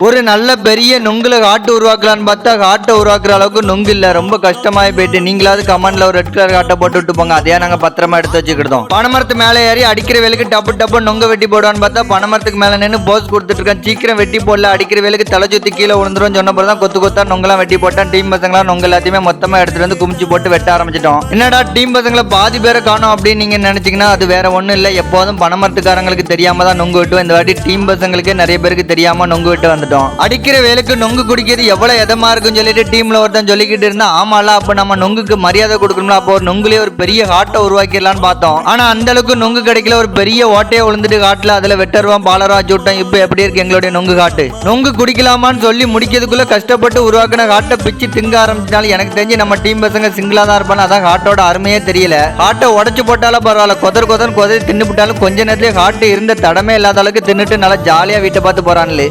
ஒரு நல்ல பெரிய நுங்குல காட்டு உருவாக்கலான்னு பார்த்தா காட்டை உருவாக்குற அளவுக்கு நுங்கு இல்ல. ரொம்ப கஷ்டமாயி போயிட்டு நீங்களாவது கமெண்ட்ல ஒரு ரெட் கலர் காட்டை போட்டு விட்டு போங்க. அதையா நாங்க பத்திரமா எடுத்து வச்சுக்கிட்டோம் பனமரத்து மேலே ஏறி அடிக்கிற வேலுக்கு டப்பு டப்பு நொங்க வெட்டி போடுவான்னு பார்த்தா பனமரத்துக்கு மேல நின்று போஸ் கொடுத்துட்டு இருக்கேன் சீக்கிரம் வெட்டி போடல அடிக்கிற வேலுக்கு தலை சுத்தி கீழே விழுந்துரும் சொன்ன பிறகு தான் கொத்து கொத்தா நொங்கெல்லாம் வெட்டி போட்டான். டீம் பசங்களா நொங்க எல்லாத்தையுமே மொத்தமா எடுத்துட்டு வந்து குமிச்சு போட்டு வெட்ட ஆரம்பிச்சிட்டோம். என்னடா டீம் பசங்களை பாதி பேரை காணும் அப்படின்னு நீங்க நினைச்சீங்கன்னா அது வேற ஒண்ணும் இல்ல. எப்போதும் பனமரத்துக்காரங்களுக்கு தெரியாம தான் நொங்கு வெட்டுவோம். இந்த வாட்டி டீம் பசங்களுக்கே நிறைய பேருக்கு தெரியாம நொங்கு வெட்டு வந்துட்டோம் அடிக்கிற வேலைக்கு நொங்கு குடிக்கிறது எவ்வளவு எதமா இருக்குன்னு சொல்லிட்டு டீம்ல ஒருத்தன் சொல்லிக்கிட்டு இருந்தா ஆமால அப்ப நம்ம நொங்குக்கு மரியாதை கொடுக்கணும்ல அப்போ ஒரு நொங்குலயே ஒரு பெரிய ஹாட்டை உருவாக்கிடலாம்னு பார்த்தோம். ஆனா அந்த அளவுக்கு நொங்கு கிடைக்கல. ஒரு பெரிய ஓட்டையை விழுந்துட்டு காட்டுல அதுல வெட்டருவோம் பாலரா சுட்டோம் இப்போ எப்படி இருக்கு எங்களுடைய நொங்கு காட்டு? நொங்கு குடிக்கலாமான்னு சொல்லி முடிக்கிறதுக்குள்ள கஷ்டப்பட்டு உருவாக்கின காட்டை பிச்சு திங்க ஆரம்பிச்சிட்டாலும் எனக்கு தெரிஞ்சு நம்ம டீம் பசங்க சிங்கிளா தான் இருப்பாங்க. அதான் ஹாட்டோட அருமையே தெரியல. ஹாட்டை உடச்சு போட்டாலும் பரவாயில்ல. கொதர் கொதர் கொதறி தின்னு போட்டாலும் கொஞ்ச நேரத்துல ஹாட்டு இருந்த தடமே இல்லாத அளவுக்கு தின்னுட்டு நல்லா ஜாலியா வீட்டை பார்த்து போறான்ல